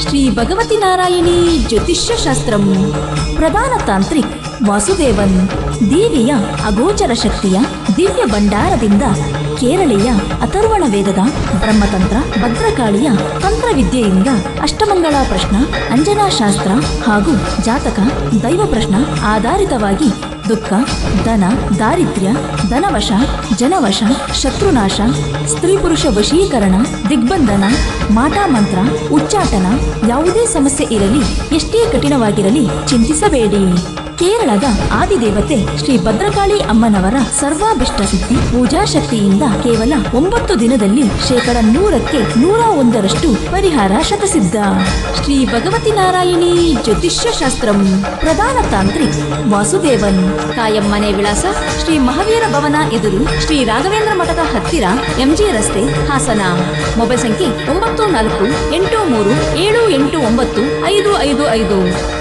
ಶ್ರೀ ಭಗವತಿ ನಾರಾಯಣಿ ಜ್ಯೋತಿಷ್ಯ ಶಾಸ್ತ್ರಂ. ಪ್ರಧಾನ ತಾಂತ್ರಿಕ್ ವಾಸುದೇವನ್ ದೇವಿಯ ಅಗೋಚರ ಶಕ್ತಿಯ ದಿವ್ಯ ಭಂಡಾರದಿಂದ ಕೇರಳೀಯ ಅಥರ್ವಣ ವೇದದ ಬ್ರಹ್ಮತಂತ್ರ, ಭದ್ರಕಾಳಿಯ ತಂತ್ರವಿದ್ಯೆಯಿಂದ ಅಷ್ಟಮಂಗಳ ಪ್ರಶ್ನ, ಅಂಜನಾ ಶಾಸ್ತ್ರ ಹಾಗೂ ಜಾತಕ, ದೈವ ಪ್ರಶ್ನ ಆಧಾರಿತವಾಗಿ ದುಃಖ, ಧನ, ದಾರಿದ್ರ್ಯ, ಧನವಶ, ಜನವಶ, ಶತ್ರುನಾಶ, ಸ್ತ್ರೀ ಪುರುಷ ವಶೀಕರಣ, ದಿಗ್ಬಂಧನ ಮಾಟಮಂತ್ರ ಉಚ್ಚಾಟನ ಯಾವುದೇ ಸಮಸ್ಯೆ ಇರಲಿ, ಎಷ್ಟೇ ಕಠಿಣವಾಗಿರಲಿ ಚಿಂತಿಸಬೇಡಿ. ಕೇರಳದ ಆದಿದೇವತೆ ಶ್ರೀ ಭದ್ರಕಾಳಿ ಅಮ್ಮನವರ ಸರ್ವಾಭಿಷ್ಟ ಸಿದ್ಧಿ ಪೂಜಾ ಶಕ್ತಿಯಿಂದ ಕೇವಲ ಒಂಬತ್ತು ದಿನದಲ್ಲಿ ಶೇಕಡ ನೂರಕ್ಕೆ ನೂರ ಒಂದರಷ್ಟು ಪರಿಹಾರ ಶತಸಿದ್ಧ. ಶ್ರೀ ಭಗವತಿ ನಾರಾಯಣಿ ಜ್ಯೋತಿಷ್ಯ ಶಾಸ್ತ್ರಂ. ಪ್ರಧಾನ ತಾಂತ್ರಿಕ್ ವಾಸುದೇವನ್. ಕಾಯಮ್ಮನೆ ಮನೆ ವಿಳಾಸ ಶ್ರೀ ಮಹಾವೀರ ಭವನ ಎದುರು ಶ್ರೀ ರಾಘವೇಂದ್ರ ಮಠದ ಹತ್ತಿರ ಎಂಜಿ ರಸ್ತೆ ಹಾಸನ. ಮೊಬೈಲ್ ಸಂಖ್ಯೆ ಒಂಬತ್ತು ನಾಲ್ಕು ಎಂಟು ಮೂರು ಏಳು ಎಂಟು ಒಂಬತ್ತು ಐದು ಐದು ಐದು.